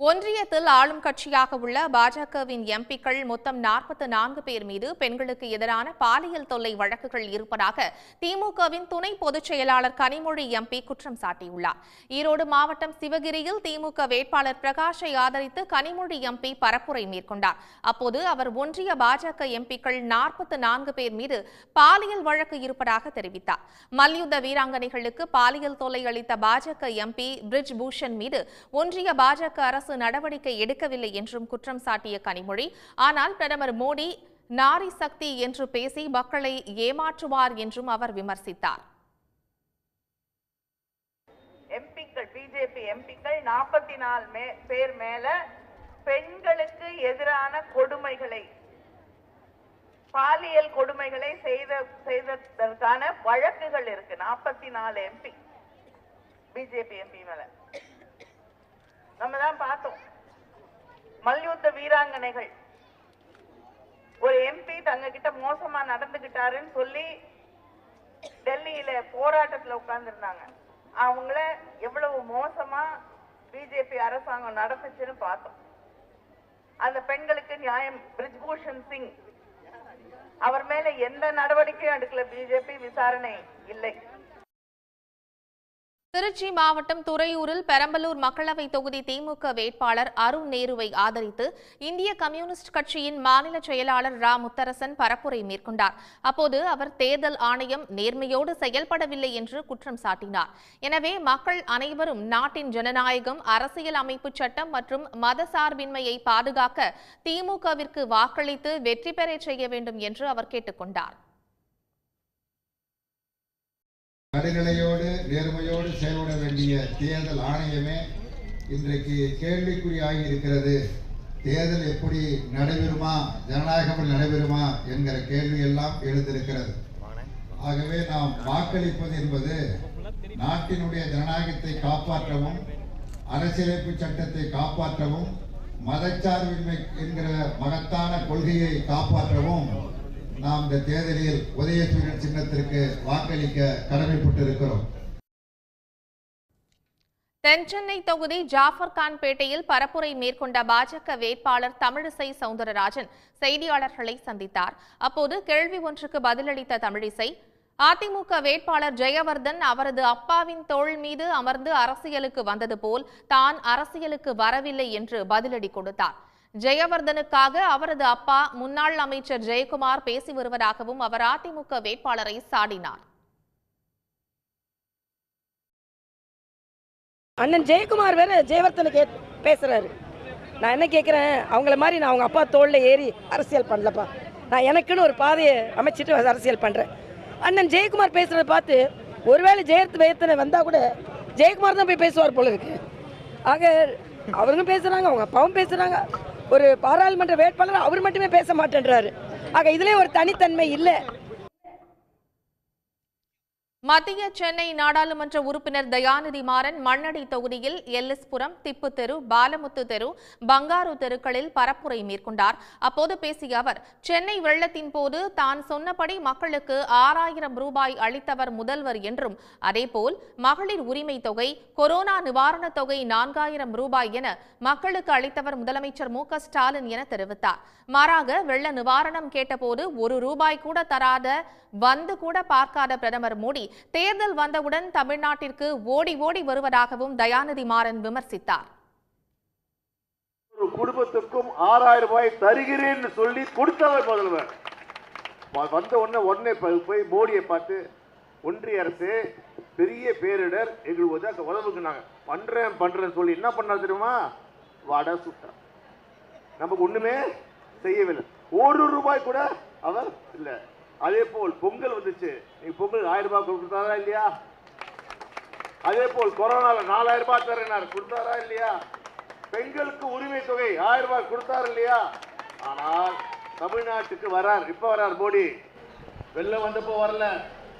ஒன்றியத்தில் ஆளும் கட்சியாக உள்ள பாஜகவின் எம்பிக்கள் மொத்தம் நாற்பத்தி நான்கு பேர் மீது பெண்களுக்கு எதிரான பாலியல் தொல்லை வழக்குகள் இருப்பதாக திமுகவின் துணை பொதுச் செயலாளர் கனிமொழி எம்பி குற்றம் சாட்டியுள்ளார். ஈரோடு மாவட்டம் சிவகிரியில் திமுக வேட்பாளர் பிரகாஷை ஆதரித்து கனிமொழி எம்பி பரப்புரை மேற்கொண்டார். அப்போது அவர் ஒன்றிய பாஜக எம்பிக்கள் நாற்பத்தி நான்கு பேர் மீது பாலியல் வழக்கு இருப்பதாக தெரிவித்தார். மல்யுத்த வீராங்கனைகளுக்கு பாலியல் தொல்லை அளித்த பாஜக எம்பி பிரிஜ் பூஷன் மீது ஒன்றிய பாஜக அரசு அரசு நடவடிக்கை எடுக்கவில்லை என்றும் குற்றம் சாட்டிய கனிமொழி. ஆனால் பிரதமர் மோடி நாரி சக்தி என்று பேசி மக்களை ஏமாற்றுவார் என்றும் அவர் விமர்சித்தார். எம்பிக்கள் பிஜேபி எம்பிக்கள் நாற்பத்தி நாலு பேர் மேல பெண்களுக்கு எதிரான கொடுமைகளை பாலியல் கொடுமைகளை செய்த செய்ததற்கான வழக்குகள் இருக்கு. நாற்பத்தி நாலு எம்பி பிஜேபி எம்பி மேல. நம்ம தான் பார்த்தோம். மல்யுத்த வீராங்கனைகள். ஒரு எம்பி தங்க கிட்ட மோசமா நடந்துகிட்டாருன்னு சொல்லி டெல்லியில போராட்டத்துல உட்கார்ந்துருந்தாங்க. அவங்கள எவ்வளவு மோசமா பிஜேபி அரசாங்கம் நடந்துச்சுன்னு பார்த்தோம். அந்த பெண்களுக்கு நியாயம் பிரிஜ்பூஷன் சிங். அவர் மேல எந்த நடவடிக்கையும் எடுக்கல. பிஜேபி விசாரணை இல்லை. திருச்சி மாவட்டம் துறையூரில் பெரம்பலூர் மக்களவை தொகுதி திமுக வேட்பாளர் அருண் நேருவை ஆதரித்து இந்திய கம்யூனிஸ்ட் கட்சியின் மாநில செயலாளர் ரா. முத்தரசன் பரப்புரை மேற்கொண்டார். அப்போது அவர் தேர்தல் ஆணையம் நேர்மையோடு செயல்படவில்லை என்று குற்றம் சாட்டினார். எனவே மக்கள் அனைவரும் நாட்டின் ஜனநாயகம் அரசியல் அமைப்பு சட்டம் மற்றும் மதசார்பின்மையை பாதுகாக்க திமுகவிற்கு வாக்களித்து வெற்றி பெறச் செய்ய வேண்டும் என்று அவர் கேட்டுக்கொண்டார் நடுநிலையோடு நேர்மையோடு செயல்பட வேண்டிய தேர்தல் ஆணையமே இன்றைக்கு கேள்விக்குறியாகி இருக்கிறது. தேர்தல் எப்படி நடைபெறுமா ஜனநாயகம் நடைபெறுமா என்கிற கேள்வி எல்லாம் எழுந்திருக்கிறது. ஆகவே நாம் வாக்களிப்பது என்பது நாட்டினுடைய ஜனநாயகத்தை காப்பாற்றவும் அரசியலமைப்பு சட்டத்தை காப்பாற்றவும் மதச்சார்பின்மை என்கிற மகத்தான கொள்கையை காப்பாற்றவும் நாம் இந்த தேர்தலில் உதயசூரியன் சின்னத்திற்கு வாக்களிக்க கடமைப்பட்டிருக்கிறோம். தென்சென்னை தொகுதி ஜாஃபர் கான் பேட்டையில் பரப்புரை மேற்கொண்ட பாஜக வேட்பாளர் தமிழிசை சவுந்தரராஜன் செய்தியாளர்களை சந்தித்தார். அப்போது கேள்வி ஒன்றுக்கு பதிலளித்த தமிழிசை அதிமுக வேட்பாளர் ஜெயவர்தன் அவரது அப்பாவின் தோள் மீது அமர்ந்து அரசியலுக்கு வந்தது போல் தான் அரசியலுக்கு வரவில்லை என்று பதிலடி கொடுத்தார். ஜெயவர்தனுக்காக அவரது அப்பா முன்னாள் அமைச்சர் ஜெயக்குமார் பேசி வருவதாகவும் அவர் அதிமுக வேட்பாளரை சாடினார். அண்ணன் ஜெயக்குமார் வேற ஜெயவர்தனுக்கு பேசுறாரு. நான் என்ன கேட்குறேன் அவங்கள மாதிரி நான் அவங்க அப்பா தோளில் ஏறி அரசியல் பண்ணலப்பா. நான் எனக்குன்னு ஒரு பாதையை அமைச்சிட்டு அரசியல் பண்ணுறேன் அண்ணன் ஜெயக்குமார் பேசுறத பார்த்து ஒருவேளை ஜெயத் வேத்தனை வந்தால் கூட ஜெயக்குமார் தான் போய் பேசுவார் போல இருக்கு. ஆக அவருங்க பேசுகிறாங்க அவங்க அப்பாவும் பேசுகிறாங்க ஒரு பாராளுமன்ற வேட்பாளர் அவர் மட்டுமே பேச மாட்டேன்றாரு. ஆக இதுலேயே ஒரு தனித்தன்மை இல்லை. மத்திய சென்னை நாடாளுமன்ற உறுப்பினர் தயாநிதி மாறன் மண்ணடி தொகுதியில் எல்லிஸ்புரம் திப்பு தெரு பாலமுத்து தெரு பங்காரு தெருக்களில் பரப்புரை மேற்கொண்டார். அப்போது பேசிய அவர் சென்னை வெள்ளத்தின் போது தான் சொன்னபடி மக்களுக்கு ஆறாயிரம் ரூபாய் அளித்தவர் முதல்வர் என்றும் அதேபோல் மகளிர் உரிமை தொகை கொரோனா நிவாரணத் தொகை நான்காயிரம் ரூபாய் என மக்களுக்கு அளித்தவர் முதலமைச்சர் மு ஸ்டாலின் என தெரிவித்தார். மாறாக வெள்ள நிவாரணம் கேட்டபோது ஒரு ரூபாய் கூட தராத வந்து கூட பார்க்காத பிரதமர் மோடி தேர்தல் வந்தவுடன் தமிழ்நாட்டிற்கு ஓடி ஓடி வருவதாகவும் தயாநிதி மாறன் விமர்சித்தார். ஒரு குடும்பத்துக்கும் ஆறாயிரம் ரூபாய் தருகிறேன்னு சொல்லி கொடுத்தவர் முதல்வர். வந்த உடனே உடனே போய் மோடியை பார்த்து ஒன்றிய அரசு பெரிய பேரிடர் எங்களுக்கு உதவ உதவுக்குனாங்க பண்றேன் பண்றேன்னு சொல்லி என்ன பண்ணார் தெரியுமா? வடை சுட்டார். நமக்கு ஒண்ணுமே செய்யவில்லை. ஒரு ரூபாய் கூட அவர் இல்லை. அதே போல் பொங்கல் வந்துச்சு. நீங்க பொங்கல் ஆயிரம் ரூபாய் கொடுத்தாரா இல்லையா? அதே போல் கொரோனால நாலாயிரம் ரூபாய் தரேனார். கொடுத்தாரா இல்லையா? பெண்களுக்கு உரிமை தொகை ஆயிரம் ரூபாய் கொடுத்தாரு இல்லையா? ஆனால் தமிழ்நாட்டுக்கு வரார். இப்ப வரார் மோடி. வெள்ளம் வந்தப்போ வரல.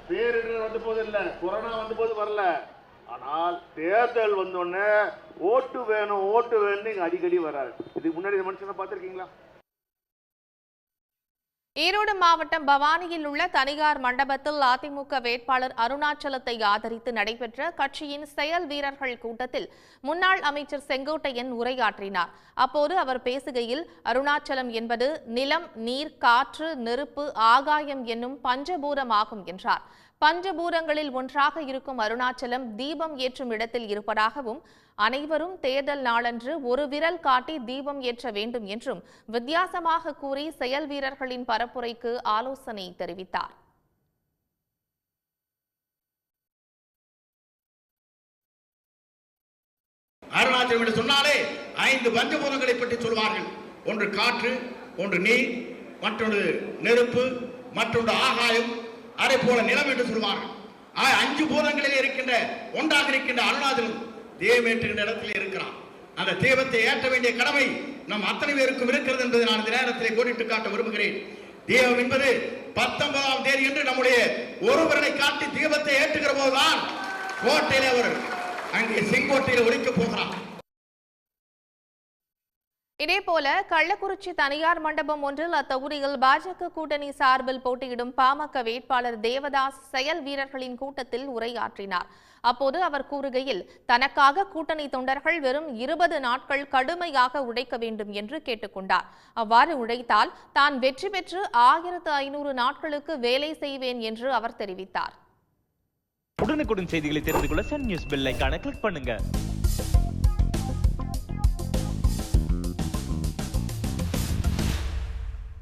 பேரிடர் வந்த போது இல்ல. கொரோனா வந்த போது வரல. ஆனால் தேர்தல் வந்தோடனே ஓட்டு வேணும் ஓட்டு வேணும்னு இங்க அடிக்கடி வராரு. இதுக்கு முன்னாடி மனுஷனை பார்த்துருக்கீங்களா? ஈரோடு மாவட்டம் பவானியில் உள்ள தனியார் மண்டபத்தில் அதிமுக வேட்பாளர் அருணாச்சலத்தை ஆதரித்து நடைபெற்ற கட்சியின் செயல் வீரர்கள் கூட்டத்தில் முன்னாள் அமைச்சர் செங்கோட்டையன் உரையாற்றினார். அப்போது அவர் பேசுகையில் அருணாச்சலம் என்பது நிலம் நீர் காற்று நெருப்பு ஆகாயம் என்னும் பஞ்சபூதமாகும் என்றார். பஞ்சபூரங்களில் ஒன்றாக இருக்கும் அருணாச்சலம் தீபம் ஏற்றும் இடத்தில் இருப்பதாகவும் அனைவரும் தேர்தல் நாளன்று ஒரு விரல் காட்டி தீபம் ஏற்ற வேண்டும் என்றும் வித்தியாசமாக கூறி செயல் வீரர்களின் பரப்புரைக்கு ஆலோசனை தெரிவித்தார். அருணாச்சலம் என்று சொன்னாலே ஐந்து பஞ்சபூதங்களை பற்றி சொல்வார்கள். ஒன்று காற்று ஒன்று நீர் மற்றொன்று நெருப்பு மற்றொன்று ஆகாயம் அதை போல நிலம் என்று சொல்வார்கள். ஆக, அஞ்சு பூதங்களிலே இருக்கின்ற ஒன்றாக இருக்கின்ற அருணாச்சலம் தேவம் ஏற்றுகின்ற இடத்திலே இருக்கிறான். அந்த தெய்வத்தை ஏற்ற வேண்டிய கடமை நம் அத்தனை பேருக்கும் இருக்கிறது என்பதை நான் இந்த நேரத்திலே கோடிட்டு காட்ட விரும்புகிறேன். தெய்வம் என்பது பத்தொன்பதாம் தேதி என்று நம்முடைய ஒருவரனை காட்டி தீபத்தை ஏற்றுகிற போதுதான் கோட்டையிலே அவர் அங்கே செங்கோட்டையில் ஒழிக்க போகிறான் இதேபோல கள்ளக்குறிச்சி தனியார் மண்டபம் ஒன்றில் அத்தொகுதியில் பாஜக கூட்டணி சார்பில் போட்டியிடும் பாமக வேட்பாளர் தேவதாஸ் செயல் வீரர்களின் கூட்டத்தில் உரையாற்றினார். அப்போது அவர் கூறுகையில் தனக்காக கூட்டணி தொண்டர்கள் வெறும் இருபது நாட்கள் கடுமையாக உழைக்க வேண்டும் என்று கேட்டுக்கொண்டார். அவ்வாறு உழைத்தால் தான் வெற்றி பெற்று ஆயிரத்து ஐநூறு நாட்களுக்கு வேலை செய்வேன் என்று அவர் தெரிவித்தார். உடனுக்குடன் செய்திகளை தெரிந்து கொள்ள சன் நியூஸ் பெல் கிளிக் பண்ணுங்க.